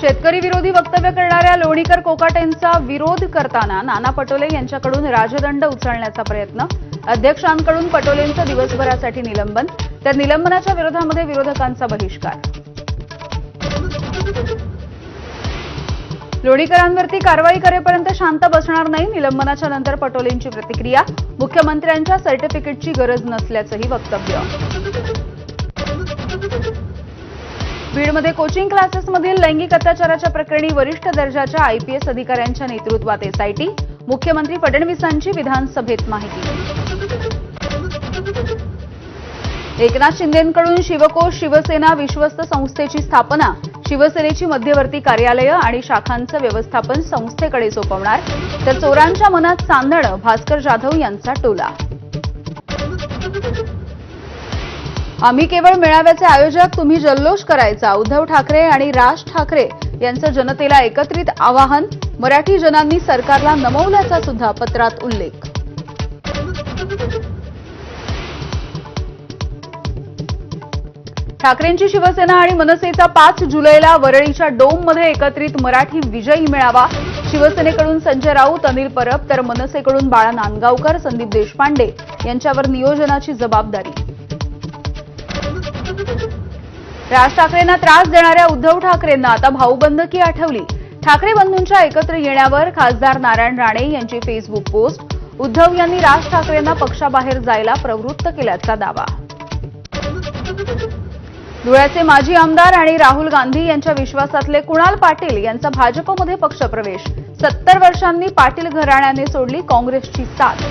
शेतकरी विरोधी वक्तव्य करणाऱ्या लोणीकर कोकाटेंचा विरोध करताना नाना पटोले यांच्याकडून राजदंड उचलण्याचा प्रयत्न. अध्यक्षांकडून पटोलेंचं दिवसभरासाठी निलंबन तर निलंबनाच्या विरोधामध्ये विरोधकांचा बहिष्कार. लोणीकरांवरती कारवाई करेपर्यंत शांत बसणार नाही निलंबनाच्या नंतर पटोलेंची प्रतिक्रिया. मुख्यमंत्र्यांच्या सर्टिफिकेटची गरज नसल्याचंही वक्तव्य. बीडमध्ये कोचिंग क्लासेसमधील लैंगिक अत्याचाराच्या प्रकरणी वरिष्ठ दर्जाच्या आयपीएस अधिकाऱ्यांच्या नेतृत्वात एसआयटी मुख्यमंत्री फडणवीसांची विधानसभेत माहिती. एकनाथ शिंदेंकडून शिवकोश शिवसेना विश्वस्त संस्थेची स्थापना शिवसेनेची मध्यवर्ती कार्यालयं आणि शाखांचं व्यवस्थापन संस्थेकडे सोपवणार तर चोरांच्या मनात चांदणं भास्कर जाधव यांचा टोला. आम्ही केवळ मेळाव्याचे आयोजक तुम्ही जल्लोष करायचा. उद्धव ठाकरे आणि राज ठाकरे यांचं जनतेला एकत्रित आवाहन मराठी जनांनी सरकारला नमवल्याचा सुद्धा पत्रात उल्लेख. ठाकरेंची शिवसेना आणि मनसेचा पाच जुलैला वरळीच्या डोममध्ये एकत्रित मराठी विजयी मेळावा. शिवसेनेकडून संजय राऊत अनिल परब तर मनसेकडून बाळा नांदगावकर संदीप देशपांडे यांच्यावर नियोजनाची जबाबदारी. राज ठाकरेंना त्रास देणाऱ्या उद्धव ठाकरेंना आता भाऊबंदकी आठवली. ठाकरे बंधूंच्या एकत्र येण्यावर खासदार नारायण राणे यांची फेसबुक पोस्ट. उद्धव यांनी राज ठाकरेंना पक्षाबाहेर जायला प्रवृत्त केल्याचा दावा. धुळ्याचे माजी आमदार आणि राहुल गांधी यांच्या विश्वासातले कुणाल पाटील यांचा भाजपमध्ये पक्षप्रवेश. सत्तर वर्षांनी पाटील घराण्याने सोडली काँग्रेसची साथ.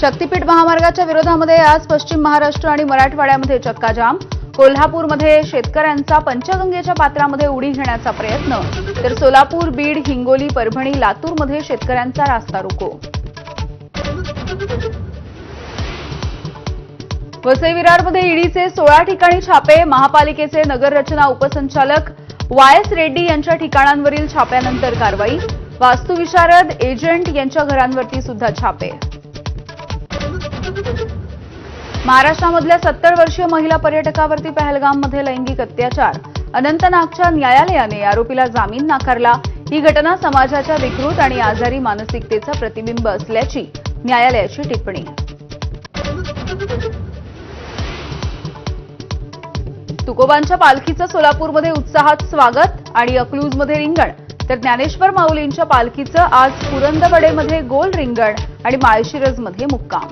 शक्तीपीठ महामार्गाच्या विरोधामध्ये आज पश्चिम महाराष्ट्र आणि मराठवाड्यामध्ये चक्काजाम. कोल्हापूरमध्ये शेतकऱ्यांचा पंचगंगेच्या पात्रामध्ये उडी घेण्याचा प्रयत्न. तर सोलापूर बीड हिंगोली परभणी लातूरमध्ये शेतकऱ्यांचा रास्ता रोको. वसई विरारमध्ये ईडीचे सोळा ठिकाणी छापे. महापालिकेचे नगररचना उपसंचालक वाय एस रेड्डी यांच्या ठिकाणांवरील छाप्यानंतर कारवाई. वास्तुविशारद एजंट यांच्या घरांवरती सुद्धा छापे. महाराष्ट्रामधल्या सत्तर वर्षीय महिला पर्यटकावरती पहलगाममध्ये लैंगिक अत्याचार. अनंतनागच्या न्यायालयाने आरोपीला जामीन नाकारला. ही घटना समाजाच्या विकृत आणि आजारी मानसिकतेचं प्रतिबिंब असल्याची न्यायालयाची टिप्पणी. तुकोबांच्या पालखीचं सोलापूरमध्ये उत्साहात स्वागत आणि अकलूजमध्ये रिंगण. तर ज्ञानेश्वर माऊलींच्या पालखीचं आज पुरंदवडेमध्ये गोल रिंगण आणि माळशिरजमध्ये मुक्काम.